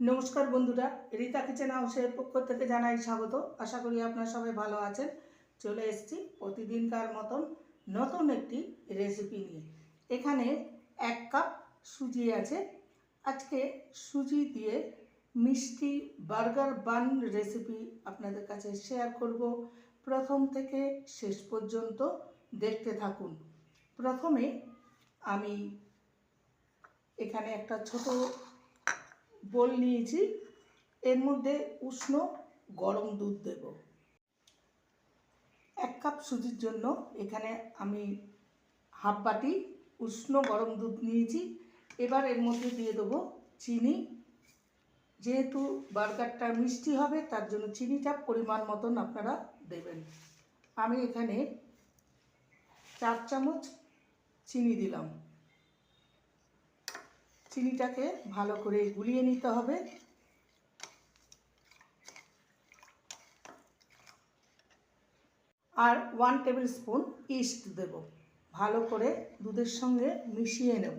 নমস্কার বন্ধুরা, রীতা কিচেন হাউসের পক্ষ থেকে জানাই স্বাগত। আশা করি আপনারা সবাই ভালো আছেন। চলে এসেছি প্রতিদিনকার মতন নতুন একটি রেসিপি নিয়ে। এখানে এক কাপ সুজি আছে। আজকে সুজি দিয়ে মিষ্টি বার্গার বান রেসিপি আপনাদের কাছে শেয়ার করব। প্রথম থেকে শেষ পর্যন্ত দেখতে থাকুন। প্রথমে আমি এখানে একটা ছোট বোল নিয়েছি। এর মধ্যে উষ্ণ গরম দুধ দেব। এক কাপ সুজির জন্য এখানে আমি হাফ বাটি উষ্ণ গরম দুধ নিয়েছি। এবার এর মধ্যে দিয়ে দেবো চিনি। যেহেতু বার্গারটা মিষ্টি হবে, তার জন্য চিনিটা পরিমাণ মতন আপনারা দেবেন। আমি এখানে চার চামচ চিনি দিলাম। চিনিটাকে ভালো করে গুলিয়ে নিতে হবে। আর ওয়ান টেবিল স্পুন ইস্ট দেব। ভালো করে দুধের সঙ্গে মিশিয়ে নেব।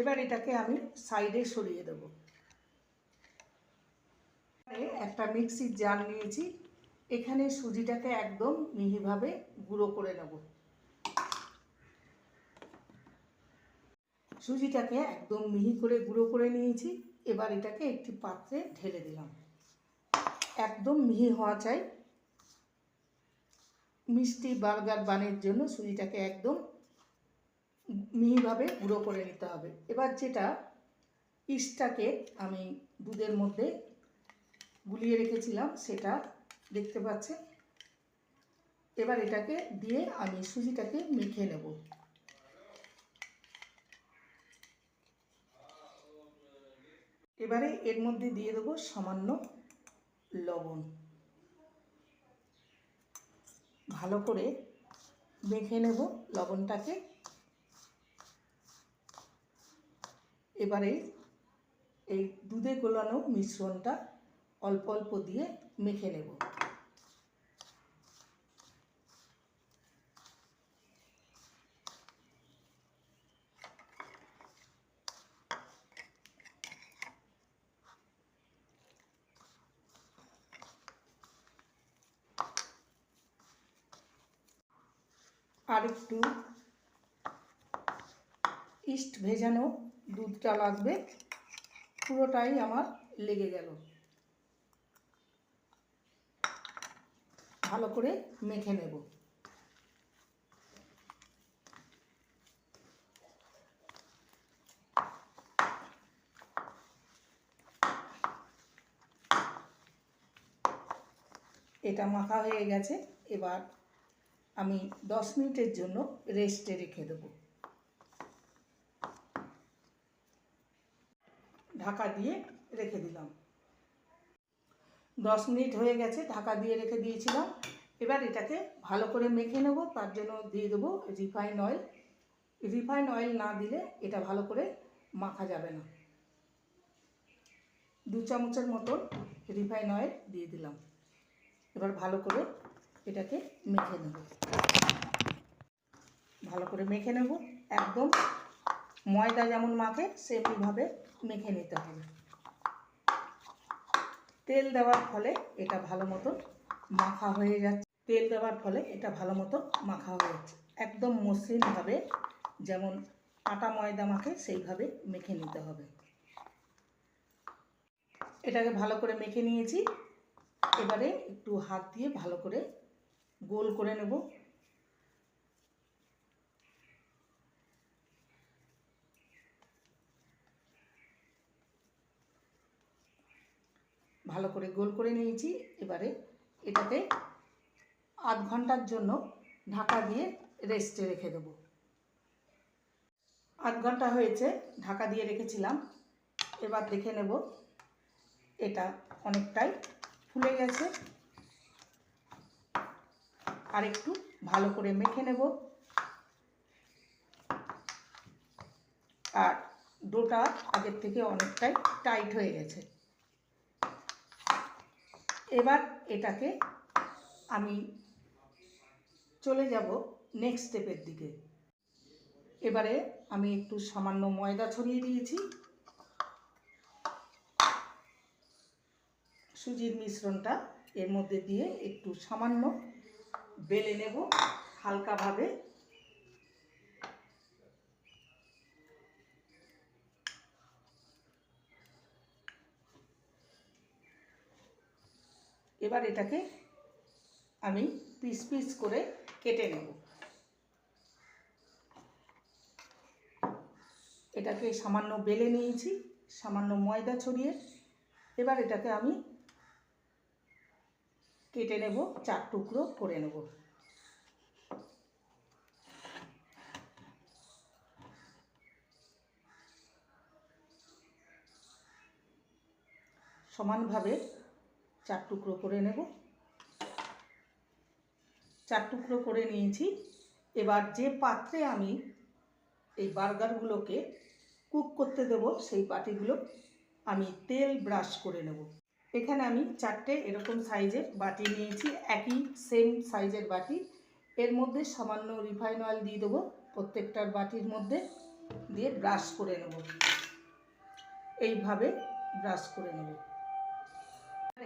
এবার এটাকে আমি সাইডে সরিয়ে দেব। একটা মিক্সির জার নিয়েছি। এখানে সুজিটাকে একদম মিহিভাবে গুঁড়ো করে নেব। সুজিটাকে একদম মিহি করে গুঁড়ো করে নিয়েছি। এবার এটাকে একটি পাত্রে ঢেলে দিলাম। একদম মিহি হওয়া চাই। মিষ্টি, বার্গার বানের জন্য সুজিটাকে একদম মিহিভাবে গুঁড়ো করে নিতে হবে। এবার যেটা ইস্টটাকে আমি দুধের মধ্যে গুলিয়ে রেখেছিলাম, সেটা দেখতে পাচ্ছেন। এবার এটাকে দিয়ে আমি সুজিটাকে মেখে নেব। এবারে এর মধ্যে দিয়ে দেবো সামান্য লবণ। ভালো করে মেখে নেব লবণটাকে। এবারে এই দুধে গোলানো মিশ্রণটা অল্প অল্প দিয়ে মেখে নেব। আর একটু ইস্ট ভেজানো দুধটা লাগবে। পুরোটাই আমার লেগে গেল। ভালো করে মেখে নেব। এটা মাখা হয়ে গেছে। এবার আমি দশ মিনিটের জন্য রেস্টে রেখে দেবো। ঢাকা দিয়ে রেখে দিলাম। দশ মিনিট হয়ে গেছে, ঢাকা দিয়ে রেখে দিয়েছিলাম। এবার এটাকে ভালো করে মেখে নেব, তার জন্য দিয়ে দেবো রিফাইন অয়েল। রিফাইন অয়েল না দিলে এটা ভালো করে মাখা যাবে না। দু চামচের মতন রিফাইন অয়েল দিয়ে দিলাম। এবার ভালো করে এটাকে মেখে নেব। ভালো করে মেখে নেব। একদম ময়দা যেমন মাখে, সেমনিভাবে মেখে নিতে হবে। তেল দেওয়ার ফলে এটা ভালো মতো মাখা হয়ে যাচ্ছে। তেল দেওয়ার ফলে এটা ভালো মতো মাখা হয়ে যাচ্ছে। একদম মসৃণভাবে যেমন আটা ময়দা মাখে, সেইভাবে মেখে নিতে হবে। এটাকে ভালো করে মেখে নিয়েছি। এবারে একটু হাত দিয়ে ভালো করে গোল করে নেব। ভালো করে গোল করে নিয়েছি। এবারে এটাকে আধ ঘণ্টার জন্য ঢাকা দিয়ে রেস্টে রেখে দেব। আধ ঘণ্টা হয়েছে, ঢাকা দিয়ে রেখেছিলাম। এবার দেখে নেব, এটা অনেকটাই ফুলে গেছে। আর একটু ভালো করে মেখে নেব। আর ডোটা আগের থেকে অনেকটাই টাইট হয়ে গেছে। এবার এটাকে আমি চলে যাব নেক্সট স্টেপের দিকে। এবারে আমি একটু সামান্য ময়দা ছড়িয়ে দিয়েছি। সুজির মিশ্রণটা এর মধ্যে দিয়ে একটু সামান্য বেলে নেব হালকাভাবে। এবার এটাকে আমি পিস পিস করে কেটে নেব। এটাকে সামান্য বেলে নিয়েছি, সামান্য ময়দা ছড়িয়ে। এবার এটাকে আমি কেটে নেব, চার টুকরো করে নেব। সমানভাবে চার টুকরো করে নেব। চার টুকরো করে নিয়েছি। এবার যে পাত্রে আমি এই বার্গারগুলোকে কুক করতে দেব, সেই বাটিগুলো আমি তেল ব্রাশ করে নেব। এখানে আমি চারটে এরকম সাইজের বাটি নিয়েছি, একই সেম সাইজের বাটি। এর মধ্যে সামান্য রিফাইন অয়েল দিয়ে দেবো, প্রত্যেকটার বাটির মধ্যে দিয়ে ব্রাশ করে নেব। এইভাবে ব্রাশ করে নেব।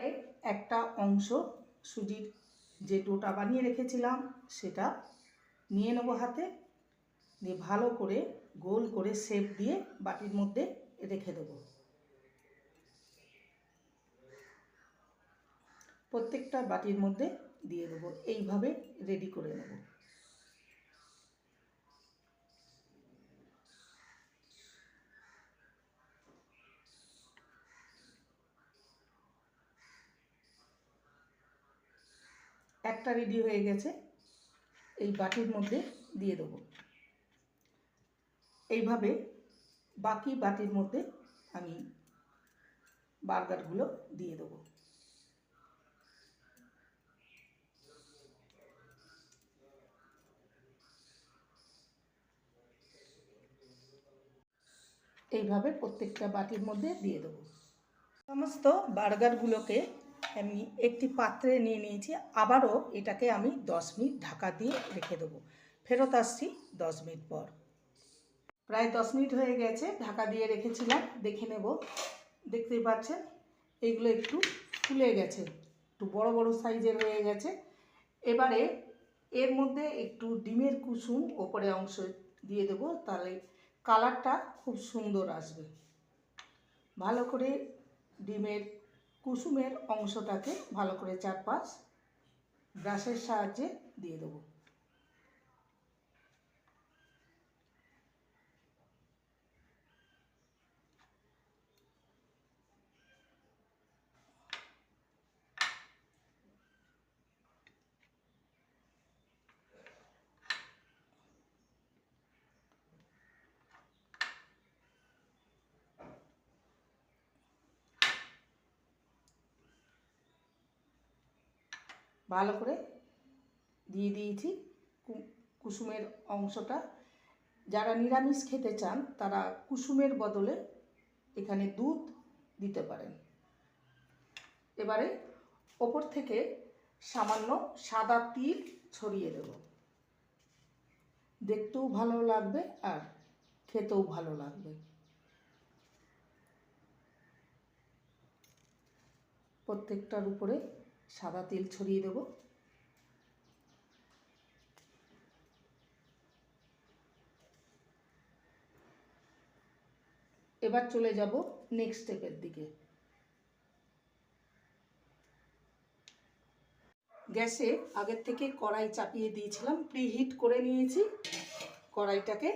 এবারে একটা অংশ সুজির যে ডোটা বানিয়ে রেখেছিলাম, সেটা নিয়ে নেব হাতে। দিয়ে ভালো করে গোল করে শেপ দিয়ে বাটির মধ্যে রেখে দেব। প্রত্যেকটা বাটির মধ্যে দিয়ে দেবো। এইভাবে রেডি করে নেব। একটা রেডি হয়ে গেছে। এই বাটির মধ্যে দিয়ে দেবো। এইভাবে বাকি বাটির মধ্যে আমি বার্গারগুলো দিয়ে দেবো। এইভাবে প্রত্যেকটা বাটির মধ্যে দিয়ে দেবো। সমস্ত বার্গারগুলোকে আমি একটি পাত্রে নিয়ে নিয়েছি। আবারও এটাকে আমি দশ মিনিট ঢাকা দিয়ে রেখে দেবো। ফেরত আসছি দশ মিনিট পর। প্রায় দশ মিনিট হয়ে গেছে, ঢাকা দিয়ে রেখেছিলাম। দেখে নেব। দেখতেই পাচ্ছেন, এইগুলো একটু ফুলে গেছে। একটু বড় বড় সাইজের হয়ে গেছে। এবারে এর মধ্যে একটু ডিমের কুসুম ওপরে অংশ দিয়ে দেবো, তাহলে কালারটা খুব সুন্দর আসবে। ভালো করে ডিমের কুসুমের অংশটাকে ভালো করে চারপাশ ব্রাশের সাহায্যে দিয়ে দেবো। ভালো করে দিয়ে দিয়েছি। কুসুমের অংশটা। যারা নিরামিষ খেতে চান, তারা কুসুমের বদলে এখানে দুধ দিতে পারেন। এবারে ওপর থেকে সামান্য সাদা তিল ছড়িয়ে দেব। দেখতেও ভালো লাগবে আর খেতেও ভালো লাগবে। প্রত্যেকটার উপরে সাদা তেল ছড়িয়ে দেব। এবার চলে যাব নেক্সট স্টেপের দিকে। গ্যাসে আগের থেকে কড়াই চাপিয়ে দিয়েছিলাম প্রিহিট করে নিয়েছি। কড়াইটাকে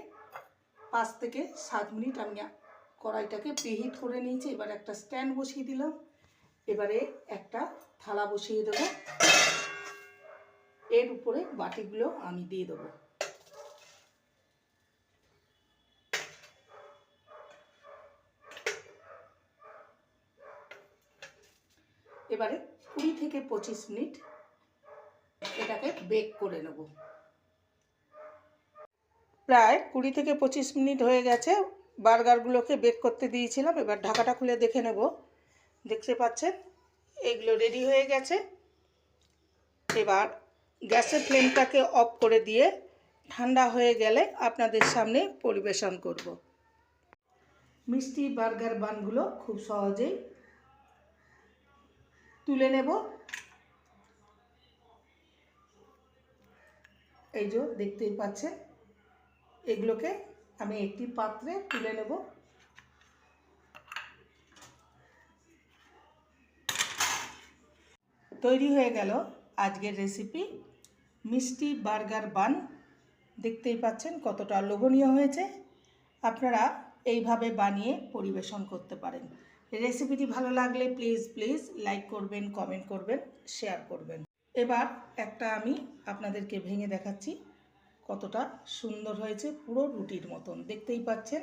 পাঁচ থেকে সাত মিনিট আমি কড়াইটাকে প্রিহিট করে নিয়েছি, এবার একটা স্ট্যান্ড বসিয়ে দিলাম। এবারে একটা থালা বসিয়ে দেবো। এর উপরে বাটিগুলো আমি দিয়ে দেবো। এবারে কুড়ি থেকে পঁচিশ মিনিট এটাকে বেক করে নেব। প্রায় কুড়ি থেকে পঁচিশ মিনিট হয়ে গেছে, বার্গারগুলোকে বেক করতে দিয়েছিলাম, এবার ঢাকাটা খুলে দেখে নেব। দেখতে পাচ্ছেন? এগুলো রেডি হয়ে গেছে। এবার গ্যাসের ফ্লেমটাকে অফ করে দিয়ে ঠান্ডা হয়ে গেলে আপনাদের সামনে পরিবেশন করব। মিষ্টি বার্গার বানগুলো খুব সহজেই তুলে নেব। এই যে দেখতেই পাচ্ছেন, এগুলোকে আমি একটি পাত্রে তুলে নেব। তৈরি হয়ে গেল আজকের রেসিপি মিষ্টি বার্গার বান, দেখতেই পাচ্ছেন কতটা লোভনীয় হয়েছে। আপনারা এইভাবে বানিয়ে পরিবেশন করতে পারেন। রেসিপিটি ভালো লাগলে প্লিজ প্লিজ লাইক করবেন কমেন্ট করবেন শেয়ার করবেন। এবার একটা আমি আপনাদেরকে ভেঙে দেখাচ্ছি কতটা সুন্দর হয়েছে পুরো রুটির মতন। দেখতেই পাচ্ছেন